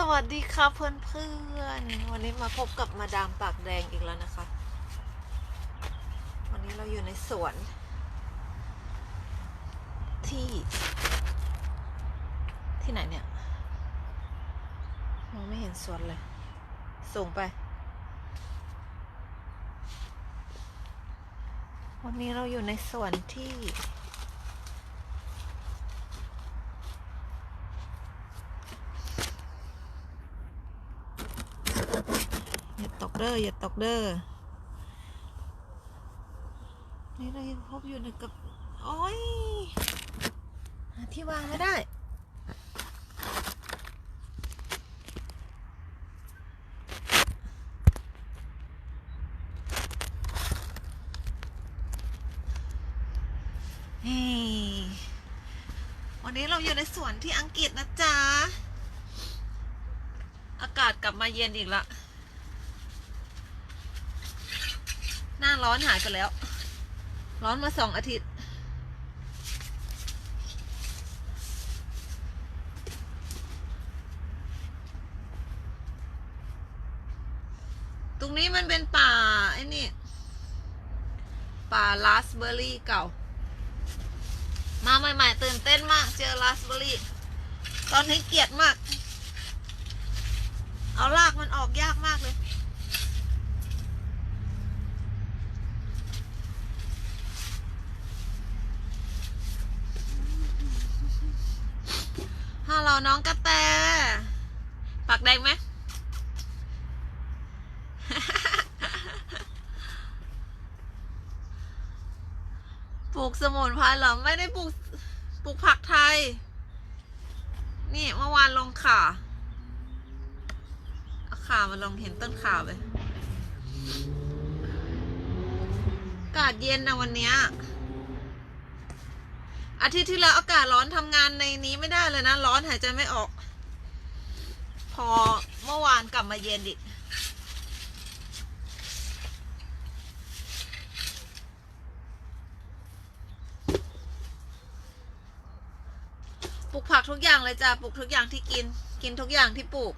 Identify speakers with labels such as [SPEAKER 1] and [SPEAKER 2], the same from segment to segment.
[SPEAKER 1] สวัสดีค่ะเพื่อนเพื่อนๆ วันนี้มาพบกับมาดามปากแดงอีกแล้วนะคะ วันนี้เราอยู่ในสวน ที่ ที่ไหนเนี่ยมองไม่เห็นสวนเลย สูงไป วันนี้เราอยู่ในสวนที่ อย่าตกเด้ออย่าตกเด้อนี่เรายังพบอยู่ในกับโอ้ยหาที่วางไม่ได้วันนี้เราอยู่ในสวนที่อังกฤษนะจ๊ะ อากาศกลับมาเย็นอีกละ หน้า ร้อนหายไปแล้ว ร้อนมาสองอาทิตย์ ตรงนี้มันเป็นป่าไอ้นี่ป่าลาสเบอร์รี่เก่า มาใหม่ๆตื่นเต้นมากเจอลาสเบอร์รี่ ตอนนี้เกลียดมาก เอารากมันออกยากมากเลย ฮัลโหล น้องกระแตปากแดงไหมปลูกสมุนไพรเหรอ ไม่ได้ปลูกปลูกผักไทย นี่เมื่อวานลงข่าเอาข่ามาลงเห็นต้นข่าไปอากาศเย็นนะวันเนี้ย อาทิตย์ที่แล้วอากาศร้อนทำงานในนี้ไม่ได้เลยนะ ร้อนหายใจไม่ออก พอเมื่อวานกลับมาเย็นอีกปลูกผักทุกอย่างเลยจ้ะ ปลูกทุกอย่างที่กิน กินทุกอย่างที่ปลูก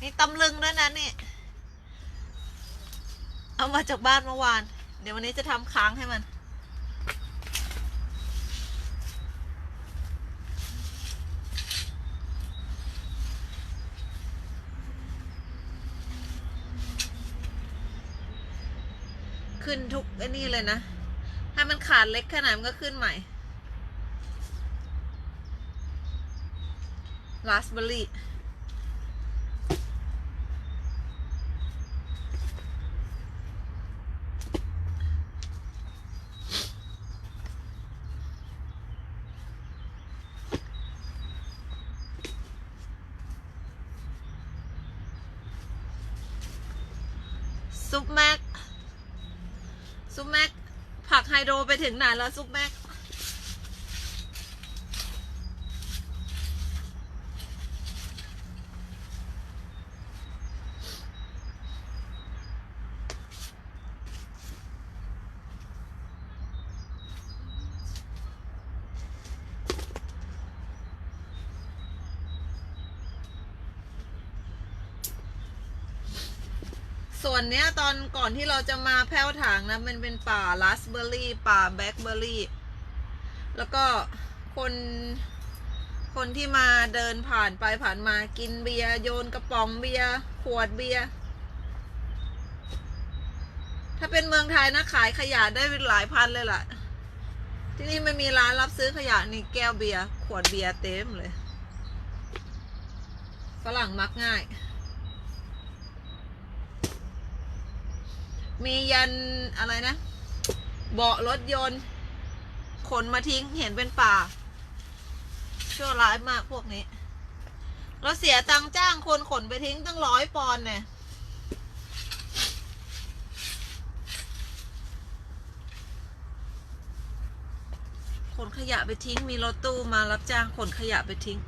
[SPEAKER 1] นี่ตำลึงด้วยนะนี่ มาจากบ้านเมื่อวาน เดี๋ยววันนี้จะทำค้างให้มัน ขึ้นทุกไอ้นี่เลยนะ ถ้ามันขาดเล็กขนาดมันก็ขึ้นใหม่ลาสเบอร์รี่ ซุปแม็ก ซุปแม็ก ผักไฮโดรไปถึงไหนแล้วซุปแม็ก ส่วนเนี้ยตอนก่อนที่เราจะมาแพ้วถางนะ มันเป็นป่าราสเบอร์รี่ ป่าแบล็คเบอร์รี่ แล้วก็คนคนที่มาเดินผ่านไปผ่านมากินเบียร์โยนกระป๋องเบียร์ขวดเบียร์ถ้าเป็นเมืองไทยนะขายขยะได้หลายพันเลยล่ะ ที่นี่ไม่มีร้านรับซื้อขยะนี่แก้วเบียร์ขวดเบียร์เต็มเลย ฝรั่งมักง่าย มียันอะไรนะ เบาะรถยนต์ ขนมาทิ้งเห็นเป็นป่า ชั่วร้ายมากพวกนี้ เราเสียตังค์จ้างคนขนไปทิ้งตั้งร้อยปอนด์เนี่ยขนขยะไปทิ้งมีรถตู้มารับจ้างขนขยะไปทิ้ง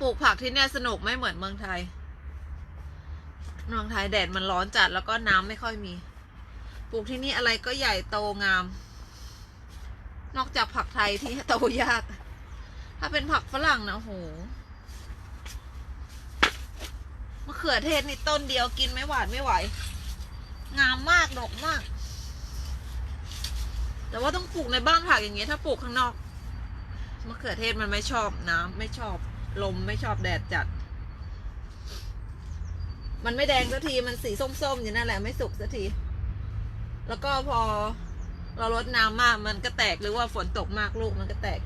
[SPEAKER 1] ปลูกผักที่เนี่ยสนุกไม่เหมือนเมืองไทย เมืองไทยแดดมันร้อนจัดแล้วก็น้ำไม่ค่อยมี ปลูกที่นี่อะไรก็ใหญ่โตงาม นอกจากผักไทยที่โตยาก ถ้าเป็นผักฝรั่งนะโหมะเขือเทศนี่ต้นเดียวกินไม่หวานไม่ไหว งามมากดอกมาก แต่ว่าต้องปลูกในบ้านผักอย่างเงี้ยถ้าปลูกข้างนอกมะเขือเทศมันไม่ชอบน้ำไม่ชอบ ลมไม่ชอบแดดจัด มันไม่แดงสักทีมันสีส้มๆอยู่นั่นแหละไม่สุกสักที แล้วก็พอเราลดน้ำมากมันก็แตกหรือว่าฝนตกมากลูกมันก็แตก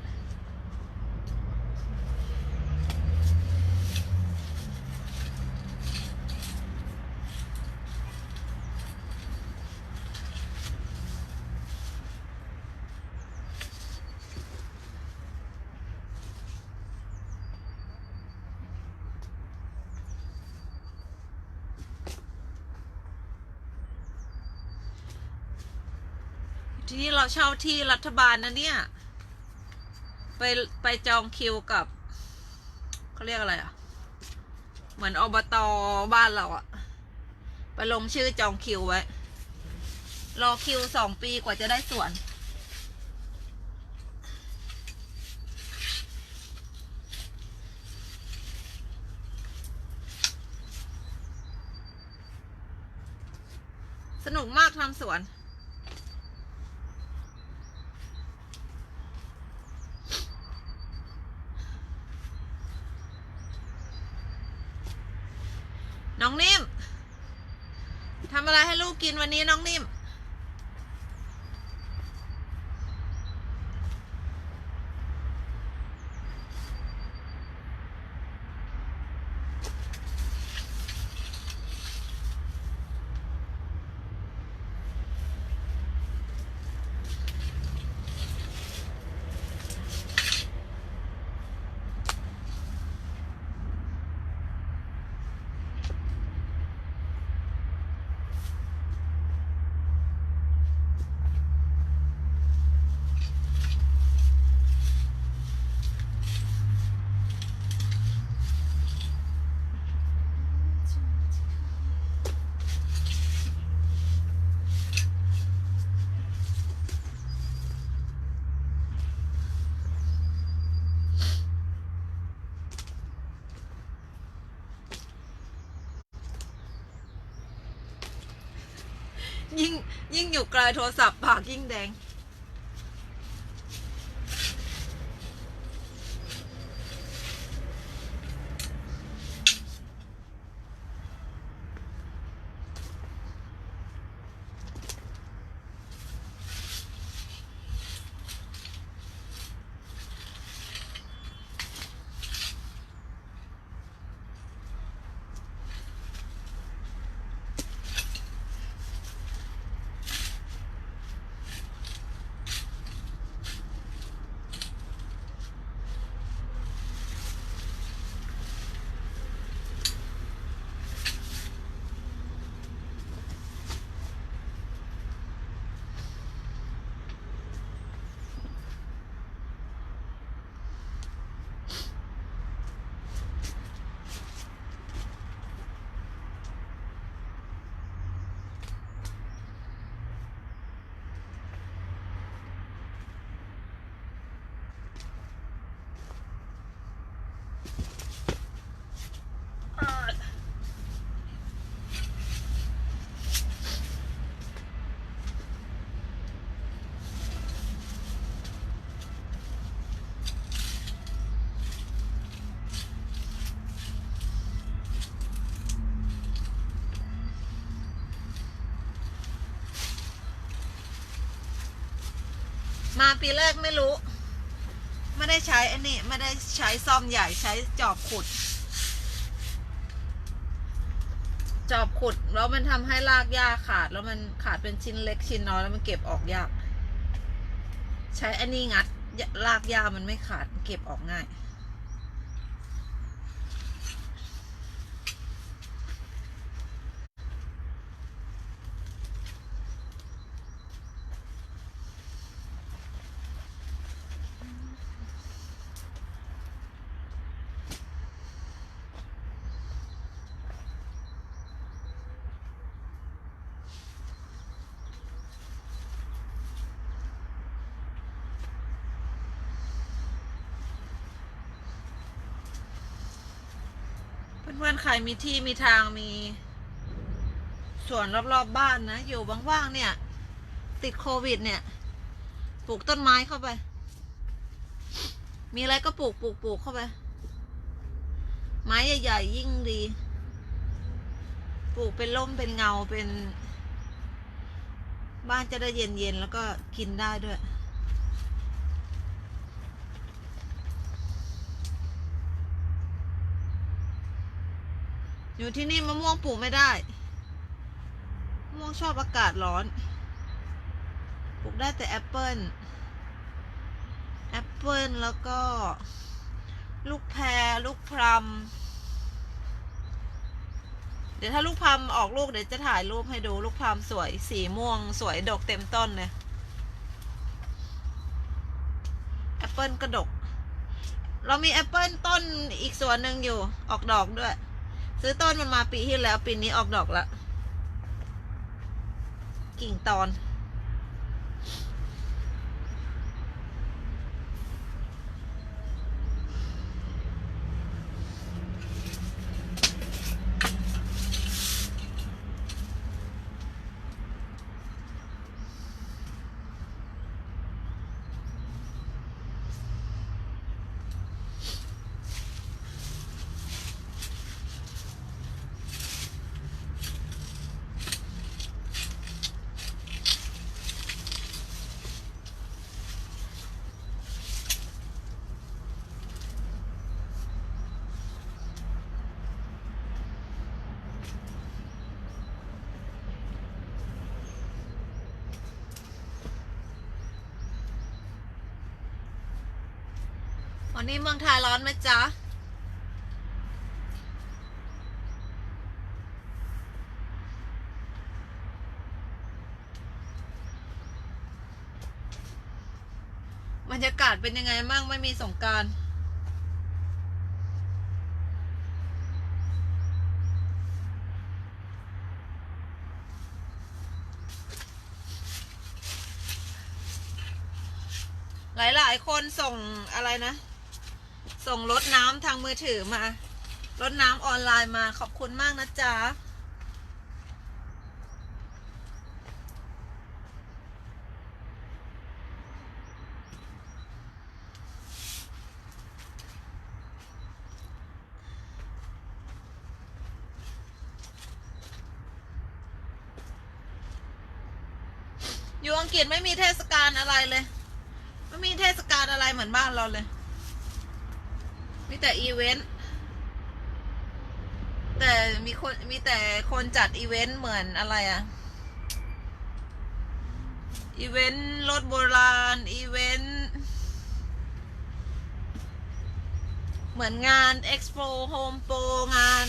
[SPEAKER 1] ทีนี้เราเช่าที่รัฐบาลนะเนี่ย ไปไปจองคิวกับเขาเรียกอะไรอะ่ะ เหมือนอบตบ้านเราอะ่ะ ไปลงชื่อจองคิวไว้ รอคิวสองปีกว่าจะได้สวน สนุกมากทำสวน น้องนิ่มทำอะไรให้ลูกกินวันนี้น้องนิ่ม ยิ่งยิ่งอยู่ไกลโทรศัพท์ปากยิ่งแดง มาปีแรกไม่รู้ ไม่ได้ใช้อันนี้ไม่ได้ใช้ซ่อมใหญ่ใช้จอบขุด จอบขุดแล้วมันทำให้รากหญ้าขาด แล้วมันขาดเป็นชิ้นเล็กชิ้นน้อยแล้วมันเก็บออกยาก ใช้อันนี้งัดรากหญ้ามันไม่ขาดเก็บออกง่าย เพื่อนๆใครมีที่มีทางมีสวนรอบๆบบ้านนะ อยู่ว่างๆเนี่ย ติดโควิดเนี่ย ปลูกต้นไม้เข้าไป มีอะไรก็ปลูกปลูกปลูกเข้าไป ไม้ใหญ่ๆยิ่งดี ปลูกเป็นร่มเป็นเงาเป็น บ้านจะได้เย็นๆแล้วก็กินได้ด้วย อยู่ที่นี่มะม่วงปลูกไม่ได้ มะม่วงชอบอากาศร้อน ปลูกได้แต่แอปเปิลแอปเปิลแล้วก็ ลูกแพรลูกพลัมเดี๋ยวถ้าลูกพลัมออกลูกเดี๋ยวจะถ่ายรูปให้ดูลูกพลัมสวยสีม่วงสวยดกเต็มต้นเลยแอปเปิลก็ดก เรามีแอปเปิลต้นอีกส่วนหนึ่งอยู่ออกดอกด้วย ซื้อต้นมันมาปีที่แล้วปีนี้ออกดอกละกิ่งตอน วันนี้เมืองไทยร้อนไหมจ๊ะ บรรยากาศเป็นยังไงมั่งไม่มีสงการหลาย ๆ คนส่งอะไรนะ ส่งรถน้ำทางมือถือมารถน้ำออนไลน์มาขอบคุณมากนะจ๊ะอยู่อังกฤษไม่มีเทศกาลอะไรเลย ไม่มีเทศกาลอะไรเหมือนบ้านเราเลย แต่อีเวนต์แต่มีคนมีแต่คนจัดอีเวนต์เหมือนอะไรอะอีเวนต์รถโบราณ อีเวนต์เหมือนงานเอ็กซ์โปโฮมโปงาน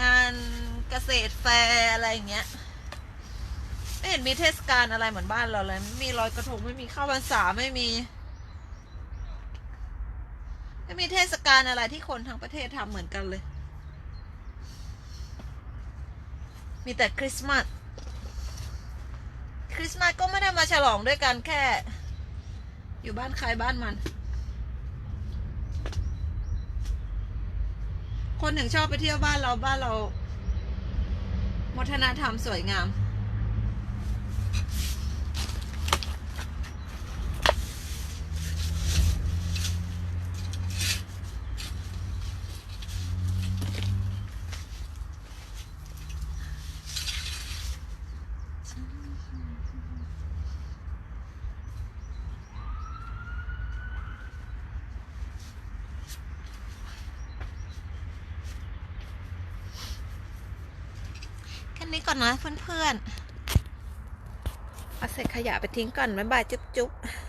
[SPEAKER 1] งานเกษตรแฟร์อะไรอย่างเงี้ยไม่เห็นมีเทศกาลอะไรเหมือนบ้านเราเลยไม่มีลอยกระทงไม่มีข้าวพรรษาไม่มี ไม่มีเทศกาลอะไรที่คนทั้งประเทศทำเหมือนกันเลย มีแต่คริสต์มาส คริสต์มาสก็ไม่ได้มาฉลองด้วยกันแค่ อยู่บ้านใครบ้านมัน คนถึงชอบไปเที่ยวบ้านเราบ้านเราวัฒนธรรมสวยงาม แค่ นี้ก่อนนะเพื่อนๆเอาเศษขยะไปทิ้งก่อนบ๊ายบายจุ๊บๆ